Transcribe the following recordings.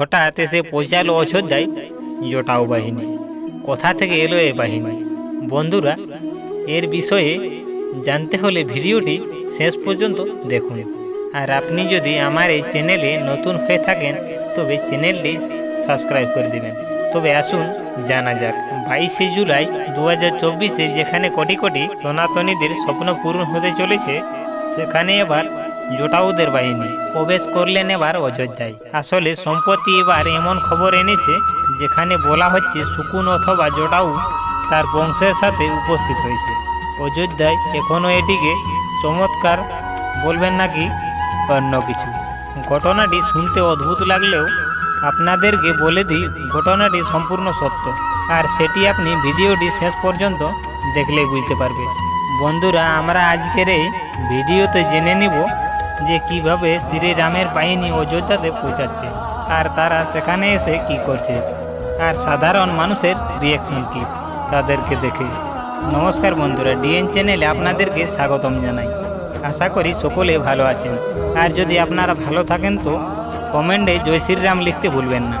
হঠাৎ এসে পৌঁছালো অযোধ্যায় জটাও বাহিনী। কোথা থেকে এলো এ বাহিনী। বন্ধুরা, এর বিষয়ে জানতে হলে ভিডিওটি শেষ পর্যন্ত দেখুন। আর আপনি যদি আমার এই চ্যানেলে নতুন হয়ে থাকেন, তবে চ্যানেলটি সাবস্ক্রাইব করে দেবেন। তবে আসুন, জানা যাক, বাইশে জুলাই দু হাজার যেখানে কোটি কোটি সনাতনীদের স্বপ্ন পূরণ হতে চলেছে, সেখানে এবার জোটাউদের বাহিনী। প্রবেশ করলেন এবার অযোধ্যায়। আসলে সম্প্রতি এবার এমন খবর এনেছে, যেখানে বলা হচ্ছে সুকুন অথবা জোটাউ তার বংশের সাথে উপস্থিত হয়েছে। অযোধ্যায় এখনও এটিকে চমৎকার বলবেন নাকি অন্য কিছু। ঘটনাটি শুনতে অদ্ভুত লাগলেও আপনাদেরকে বলে দিই, ঘটনাটি সম্পূর্ণ সত্য। আর সেটি আপনি ভিডিওটি শেষ পর্যন্ত দেখলেই বুঝতে পারবে বন্ধুরা, আমরা আজকের এই ভিডিওতে জেনে নিব যে কীভাবে শ্রীরামের বাহিনী অযোধ্যাতে পৌঁছাচ্ছে, আর তারা সেখানে এসে কি করছে। আর সাধারণ মানুষের রিয়াকশন কি, তাদেরকে দেখে। নমস্কার বন্ধুরা, ডিএন চ্যানেলে আপনাদেরকে স্বাগতম জানাই। আশা করি সকলে ভালো আছেন। আর যদি আপনারা ভালো থাকেন তো কমেন্টে জয় শ্রীরাম লিখতে ভুলবেন না।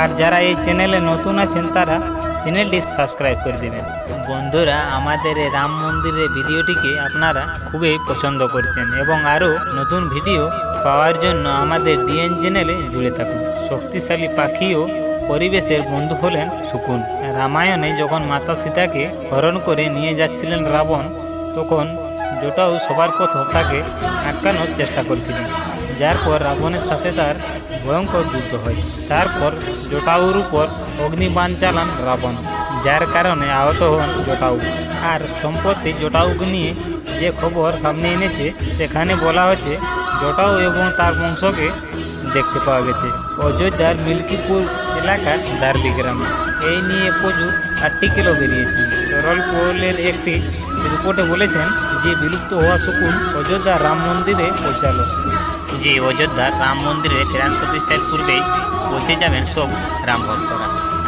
আর যারা এই চ্যানেলে নতুন আছেন তারা চ্যানেলটি সাবস্ক্রাইব করে দেবেন। বন্ধুরা, আমাদের রাম মন্দিরের ভিডিওটিকে আপনারা খুবই পছন্দ করছেন এবং আরও নতুন ভিডিও পাওয়ার জন্য আমাদের ডিএন চ্যানেলে জুড়ে থাকুন। শক্তিশালী পাখি ও পরিবেশের বন্ধু হলেন শকুন। রামায়ণে যখন মাতা সীতাকে হরণ করে নিয়ে যাচ্ছিলেন রাবণ, তখন জটাও সবার কথা তাকে আটকানোর চেষ্টা করছিলেন। যার পর রাবণের সাথে তার ভয়ঙ্কর যুদ্ধ হয়। তারপর জটাউর উপর অগ্নিবাণ চালান রাবণ, যার কারণে আহত হন জটাউ আর সম্প্রতি জটাউকে নিয়ে যে খবর সামনে এনেছে, সেখানে বলা হয়েছে, জটাউ এবং তার বংশকে দেখতে পাওয়া গেছে। অযোধ্যার মিল্কিপুর এলাকার দার্বি গ্রামে। এই নিয়ে প্রচুর আর্টিকেলও বেরিয়েছে। সরল পোলের একটি রিপোর্টে বলেছেন যে, বিলুপ্ত হওয়া শকুন অযোধ্যা রাম মন্দিরে পৌঁছালো। যে অযোধ্যার রাম মন্দিরে প্রাণ প্রতিষ্ঠার পূর্বেই পৌঁছে যাবেন সব রাম ভক্তরা।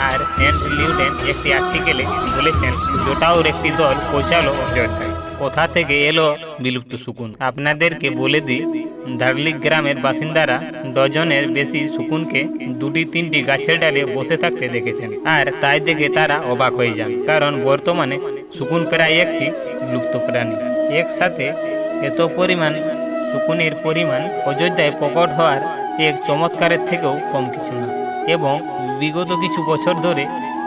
আর সেন্ট লিউডেন একটি আর্টিকেলে বলেছেন, জোটাউর একটি দল পৌঁছালো অযোধ্যায়। কোথা থেকে এলো বিলুপ্ত শকুন আপনাদেরকে বলে দিই দার্লিক গ্রামের বাসিন্দারা ডজনের বেশি শকুনকে দুটি তিনটি গাছের ডালে বসে থাকতে দেখেছেন। আর তাই দেখে তারা অবাক হয়ে যান, কারণ বর্তমানে শকুন প্রায় একটি লুপ্ত প্রাণী। একসাথে এত পরিমাণ শকুনের পরিমাণ অযোধ্যায় প্রকট হওয়ার এক চমৎকারের থেকেও কম কিছু না। এবং বিগত কিছু বছর ধরে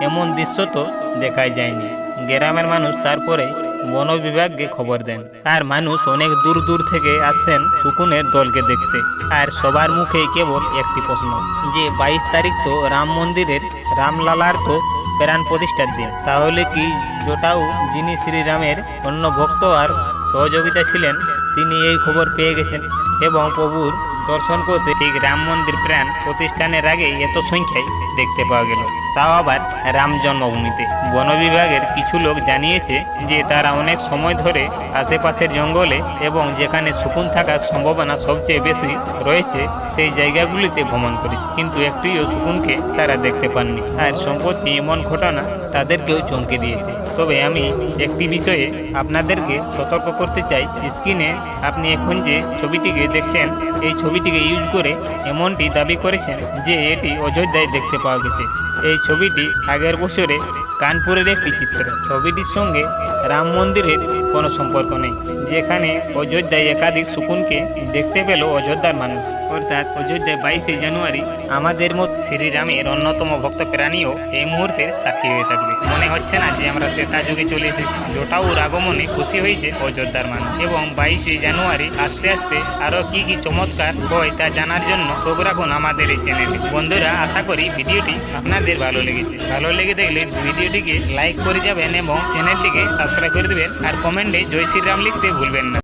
এমন দৃশ্য তো দেখাই যায়নি। গ্রামের মানুষ তারপরে বন বিভাগকে খবর দেন। আর মানুষ অনেক দূর দূর থেকে আসছেন শকুনের দলকে দেখতে। আর সবার মুখে কেবল একটি প্রশ্ন, যে বাইশ তারিখ তো রাম মন্দিরের রামলালার তো প্রাণ প্রতিষ্ঠার দিন। তাহলে কি জোটাও যিনি শ্রীরামের অন্য ভক্ত আর সহযোগিতা ছিলেন তিনি এই খবর পেয়ে গেছেন এবং প্রভুর দর্শন করতে ঠিক রাম মন্দির প্রাণ প্রতিষ্ঠানের আগে এত সংখ্যায় দেখতে পাওয়া গেল। তাও আবার রাম জন্মভূমিতে। বন বিভাগের কিছু লোক জানিয়েছে যে তারা অনেক সময় ধরে আশেপাশের জঙ্গলে এবং যেখানে সুকুন থাকার সম্ভাবনা সবচেয়ে বেশি রয়েছে, সেই জায়গাগুলিতে ভ্রমণ করেছে। কিন্তু একটিও সুকুনকে তারা দেখতে পাননি। আর সম্প্রতি এমন ঘটনা তাদেরকেও চমকে দিয়েছে। তবে আমি একটি বিষয়ে আপনাদেরকে সতর্ক করতে চাই। স্ক্রিনে আপনি এখন যে ছবিটিকে দেখছেন, এই ছবিটিকে ইউজ করে এমনটি দাবি করেছেন যে এটি অযোধ্যায় দেখতে পাওয়া গেছে। এই ছবিটি আগের বছরে কানপুরের একটি চিত্র। ছবিটির সঙ্গে রাম মন্দিরের কোনো সম্পর্ক নেই, যেখানে অযোধ্যায় একাধিক শকুনকে দেখতে পেল অযোধ্যার মানুষ। অর্থাৎ অযোধ্যায় বাইশে জানুয়ারি আমাদের মত শ্রীরামের অন্যতম ভক্ত প্রাণীও এই মুহূর্তে সাক্ষী হয়ে থাকবে। মনে হচ্ছে না যে আমরা ত্রেতা যুগে চলে এসেছি। জটাউর আগমনে খুশি হয়েছে অযোধ্যার মানুষ এবং বাইশে জানুয়ারি আস্তে আস্তে আরও কি কি চমৎকার হয় তা জানার জন্য চোখ রাখুন আমাদের এই চ্যানেলে বন্ধুরা, আশা করি ভিডিওটি আপনাদের ভালো লেগেছে। ভালো লেগে থাকলে ভিডিওটিকে লাইক করে যাবেন এবং চ্যানেলটিকে সাবস্ক্রাইব করে দেবেন। আর কমেন্টে জয় শ্রীরাম লিখতে ভুলবেন না।